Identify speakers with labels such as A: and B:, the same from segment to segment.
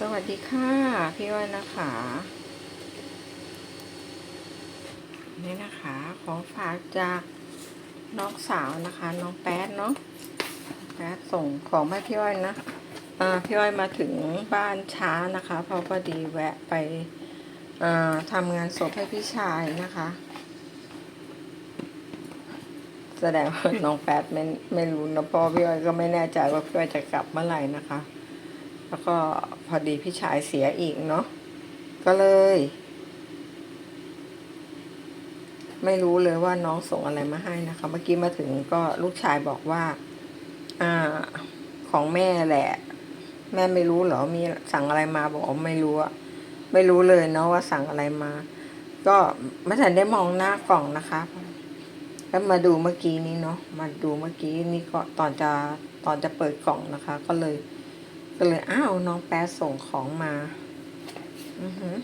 A: สวัสดีค่ะพี่อ้อยนะคะ นี่นะคะของฝากจากน้องสาวนะคะ น้องแป๊ดเนาะแป๊ดส่งของมาพี่อ้อยนะอ่าพี่อ้อยมาถึงบ้านช้านะคะเพราะพอดีแวะไปอ่าทำงานศพให้พี่ชายนะคะ แสดงว่าน้องแป๊ดไม่ไม่รู้นะพราะพี่อ้อยก็ไม่แน่ใจว่าพี่อ้อยจะกลับเมื่อไหร่นะคะ แล้วก็พอดีพี่ชายเสียอีกเนาะก็เลย ไม่รู้เลยว่าน้องส่งอะไรมาให้นะคะ เมื่อกี้มาถึงก็ลูกชายบอกว่า อ่า ของแม่แหละ แม่ไม่รู้เหรอมีสั่งอะไรมาบอกไม่รู้อะไม่รู้เลยเนาะว่าสั่งอะไรมา ก็ไม่ทันได้มองหน้ากล่องนะคะ แล้วมาดูเมื่อกี้นี้เนาะมาดูเมื่อกี้นี่ก็ตอนจะตอนจะเปิดกล่องนะคะ ก็เลย ก็เลยอ้าวน้องแป๊ดส่งของมาอือหือ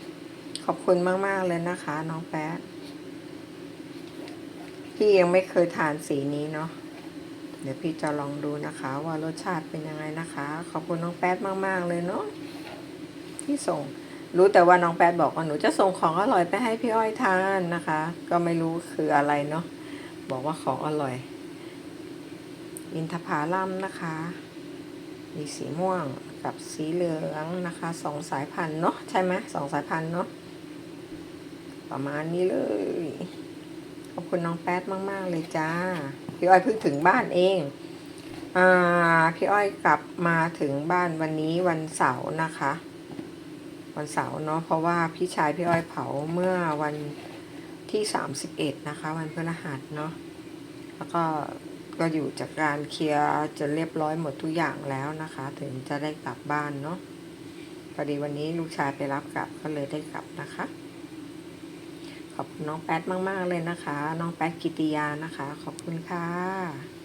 A: ขอบคุณมาก ๆ เลยนะคะ น้องแป๊ดพี่ยังไม่เคยทานสีนี้เนาะเดี๋ยวพี่จะลองดูนะคะ ว่ารสชาติเป็นยังไงนะคะ ขอบคุณน้องแป๊ดมาก ๆ เลยเนาะที่ส่ง รู้แต่ว่าน้องแป๊ดบอกว่าหนูจะส่งของอร่อยไปให้พี่อ้อยทานนะคะ ก็ไม่รู้คืออะไรเนาะบอกว่าของอร่อย อินทผลัมนะคะ มีสีม่วงกับสีเหลืองนะคะสองสายพันธุ์เนาะใช่ไหมสองสายพันธุ์เนาะประมาณนี้เลย ขอบคุณน้องแป๊ดมาก ๆ เลยจ้า พี่อ้อยเพิ่งถึงบ้านเองอ่าพี่อ้อยกลับมาถึงบ้านวันนี้วันเสาร์นะคะ วันเสาร์เนาะเพราะว่าพี่ชายพี่อ้อยเผาเมื่อวันที่สามสิบเอ็ดนะคะ วันพฤหัสเนาะแล้วก็ ก็อยู่จากการเคลียร์จะเรียบร้อยหมดทุกอย่างแล้วนะคะ ถึงจะได้กลับบ้านเนาะพอดีวันนี้ลูกชายไปรับกลับก็เลยได้กลับนะคะ ขอบคุณน้องแป๊ดมาก ๆ เลยนะคะ น้องแป๊ดกิติยานะคะ ขอบคุณค่ะ